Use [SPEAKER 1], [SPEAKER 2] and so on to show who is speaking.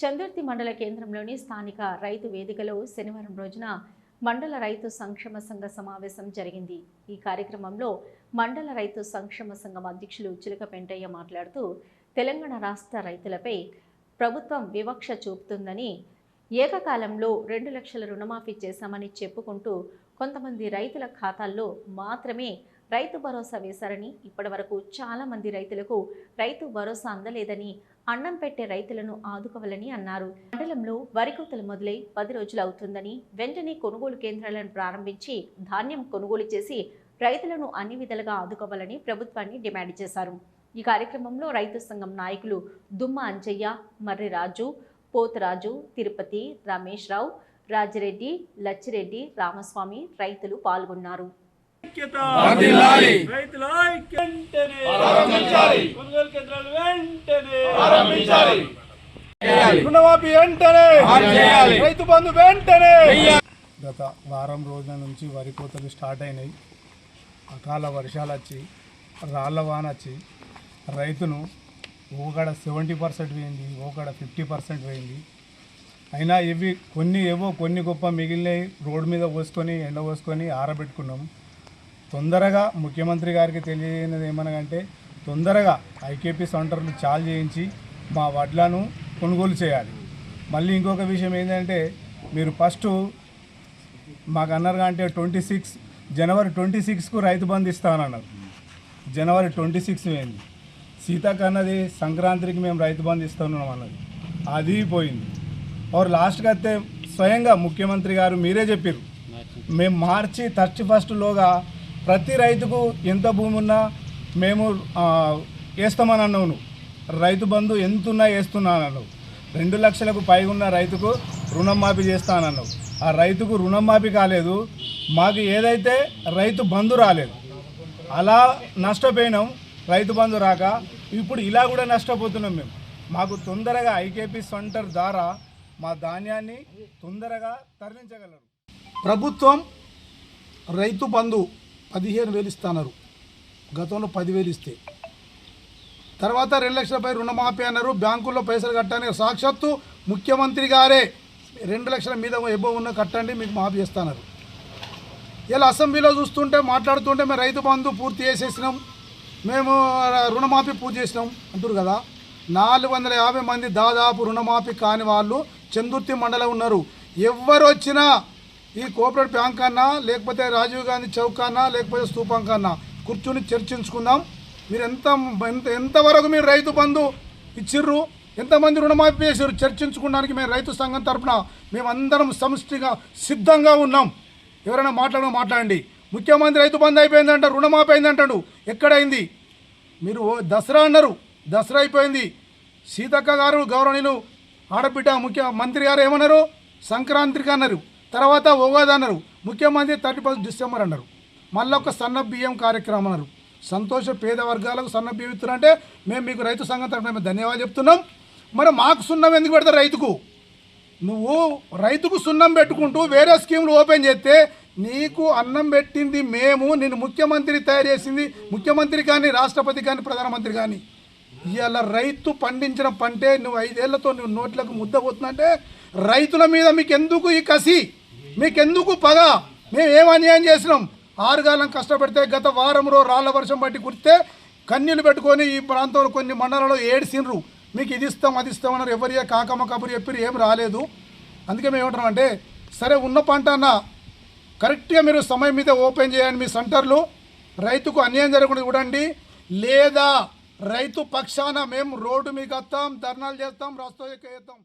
[SPEAKER 1] చందుర్తి మండల కేంద్రంలోని స్థానిక రైతు వేదికలో శనివారం రోజున మండల రైతు సంక్షేమ సంఘ సమావేశం జరిగింది. ఈ కార్యక్రమంలో మండల రైతు సంక్షేమ సంఘం అధ్యక్షులు చిలక పెంటయ్య మాట్లాడుతూ తెలంగాణ రాష్ట్ర రైతులపై ప్రభుత్వం వివక్ష చూపుతుందని ఏకకాలంలో రెండు లక్షల రుణమాఫీ చేశామని చెప్పుకుంటూ కొంతమంది రైతుల ఖాతాల్లో మాత్రమే రైతు భరోసా వేశారని ఇప్పటివరకు చాలామంది రైతులకు రైతు భరోసా అందలేదని అన్నం పెట్టే రైతులను ఆదుకోవాలని అన్నారు. మండలంలో వరి కోతలు మొదలై పది రోజులు అవుతుందని వెంటనే కొనుగోలు కేంద్రాలను ప్రారంభించి ధాన్యం కొనుగోలు చేసి రైతులను అన్ని విధాలుగా ఆదుకోవాలని ప్రభుత్వాన్ని డిమాండ్ చేశారు. ఈ కార్యక్రమంలో రైతు సంఘం నాయకులు దుమ్మ అంజయ్య మర్రి రాజు పోతరాజు తిరుపతి రమేష్ రావు రాజిరెడ్డి లచ్చిరెడ్డి రామస్వామి రైతులు పాల్గొన్నారు.
[SPEAKER 2] రైతుల ఐక్య. వెంటనే.
[SPEAKER 3] ప్రారంభించాలి.
[SPEAKER 2] కొనుగోలు కేంద్రాలు వెంటనే.
[SPEAKER 3] ప్రారంభించాలి.
[SPEAKER 2] రుణమాఫీ వెంటనే.
[SPEAKER 3] అమలు చేయాలి.
[SPEAKER 2] రైతు బంధు వెంటనే.
[SPEAKER 4] గత వారం రోజుల నుంచి వరి కోతలు స్టార్ట్ అయినాయి. అకాల వర్షాలు వచ్చి రాళ్ళ వాన వచ్చి రైతును ఒకడ సెవెంటీ పర్సెంట్ పోయింది ఒకడ ఫిఫ్టీ పర్సెంట్ పోయింది అయినా ఇవి కొన్ని ఏవో కొన్ని గొప్ప మిగిలినవి రోడ్డు మీద పోసుకొని ఎండ పోసుకొని ఆరబెట్టుకున్నాం. తొందరగా ముఖ్యమంత్రి గారికి తెలియనిది ఏమనగంటే తొందరగా ఐకేపీ సెంటర్లు చాలు చేయించి మా వడ్లను కొనుగోలు చేయాలి. మళ్ళీ ఇంకొక విషయం ఏంటంటే మీరు ఫస్ట్ మాకు అన్నారు అంటే ట్వంటీ సిక్స్ జనవరి ట్వంటీ సిక్స్కు రైతు బంధు ఇస్తానన్నారు. జనవరి ట్వంటీ సిక్స్ పోయింది సీతకు అన్నది సంక్రాంతికి మేము రైతు బంధు ఇస్తున్నాం అన్నది. అది పోయింది. और లాస్ట్కి అయితే స్వయంగా ముఖ్యమంత్రి గారు మీరే చెప్పారు మేము మార్చి థర్టీ ఫస్ట్లోగా ప్రతి రైతుకు ఎంత భూమి ఉన్నా మేము వేస్తామని అన్నావు రైతు బంధు ఎంత ఉన్నా వేస్తున్నానన్నావు రెండు లక్షలకు పైగున్న రైతుకు రుణం మాఫీ చేస్తానన్నావు ఆ రైతుకు రుణం మాఫీ కాలేదు. మాకు ఏదైతే రైతు బంధు రాలేదు అలా నష్టపోయినాం రైతు బంధు రాక ఇప్పుడు ఇలా కూడా నష్టపోతున్నాం మేము. మాకు తొందరగా ఐకేపీ సెంటర్ ద్వారా మా ధాన్యాన్ని తొందరగా తరలించగలరు.
[SPEAKER 5] ప్రభుత్వం రైతు బంధు పదిహేను వేలు ఇస్తున్నారు గతంలో పదివేలు ఇస్తే. తర్వాత రెండు లక్షలపై రుణమాఫీ అన్నారు. బ్యాంకుల్లో పైసలు కట్టని సాక్షాత్తు ముఖ్యమంత్రి గారే రెండు లక్షల మీద ఎబ్బో ఉన్న కట్టండి మీకు మాఫీ చేస్తున్నారు ఇలా అసెంబ్లీలో చూస్తుంటే మాట్లాడుతుంటే మేము రైతు బంధు పూర్తి చేసేసినాం. మేము రుణమాఫీ పూర్తి చేసినాం అంటారు కదా. నాలుగు వందల యాభై మంది దాదాపు రుణమాఫీ కాని వాళ్ళు చందుర్తి మండలం ఉన్నారు. ఎవరు వచ్చినా ఈ కోఆపరేటివ్ బ్యాంక్ అన్నా లేకపోతే రాజీవ్ గాంధీ చౌక్ అన్నా లేకపోతే స్థూపం కన్నా కూర్చుని చర్చించుకుందాం. మీరు ఎంత ఎంత ఎంతవరకు మీరు రైతు బంధు ఇచ్చిర్రు ఎంతమంది రుణమాఫీ చేశారు చర్చించుకోవడానికి మేము రైతు సంఘం తరఫున మేమందరం సమిష్టిగా సిద్ధంగా ఉన్నాం. ఎవరైనా మాట్లాడడం మాట్లాడండి. ముఖ్యమంత్రి రైతు బంధు అయిపోయిందంట రుణమాఫీ అయిందంటాడు ఎక్కడైంది? మీరు దసరా అన్నారు. దసరా అయిపోయింది. సీతక్క గారు గౌరవనీయులు ఆడబిడ్డ ముఖ్య మంత్రి గారు ఏమన్నారు? సంక్రాంతికి అన్నారు. తర్వాత ఉగాది అన్నారు. ముఖ్యమంత్రి థర్టీ ఫస్ట్ డిసెంబర్ అన్నారు. మళ్ళీ ఒక సన్న బియ్యం కార్యక్రమం అన్నారు. సంతోష పేద వర్గాలకు సన్న బియ్యం ఇస్తున్నారంటే మేము మీకు రైతు సంఘం తరఫున మేము ధన్యవాదాలు చెప్తున్నాం. మరి మాకు సున్నం ఎందుకు పెడతారు రైతుకు? నువ్వు రైతుకు సున్నం పెట్టుకుంటూ వేరే స్కీములు ఓపెన్ చేస్తే నీకు అన్నం పెట్టింది మేము నేను ముఖ్యమంత్రి తయారు చేసింది ముఖ్యమంత్రి కానీ రాష్ట్రపతి కానీ ప్రధానమంత్రి కానీ. ఇవాళ రైతు పండించిన పంటే నువ్వు ఐదేళ్ళతో నువ్వు నోట్లకు ముద్ద పోతుందంటే రైతుల మీద మీకు ఎందుకు ఈ కసి? మీకెందుకు పగ? మేము ఏం అన్యాయం చేసినాం? ఆరుగాలం కష్టపడితే గత వారంలో రాళ్ళ వర్షం బట్టి కుడితే కన్నీళ్ళు పెట్టుకొని ఈ ప్రాంతంలో కొన్ని మండలాల్లో ఏడిసినరు మీకు ఇది ఇస్తాం అది ఇస్తాం అన్నారు. ఎవరి కాకమ్మ కబురు చెప్పి ఏం రాలేదు. అందుకే మేము ఏమంటున్నాం అంటే సరే ఉన్న పంట అన్న కరెక్ట్గా మీరు సమయం మీద ఓపెన్ చేయండి మీ సెంటర్లు. రైతుకు అన్యాయం జరగకుండా చూడండి. లేదా రైతు పక్షాన మేము రోడ్డు మీకు వస్తాం ధర్నాలు చేస్తాం రస్తా ఎక్కేస్తాం.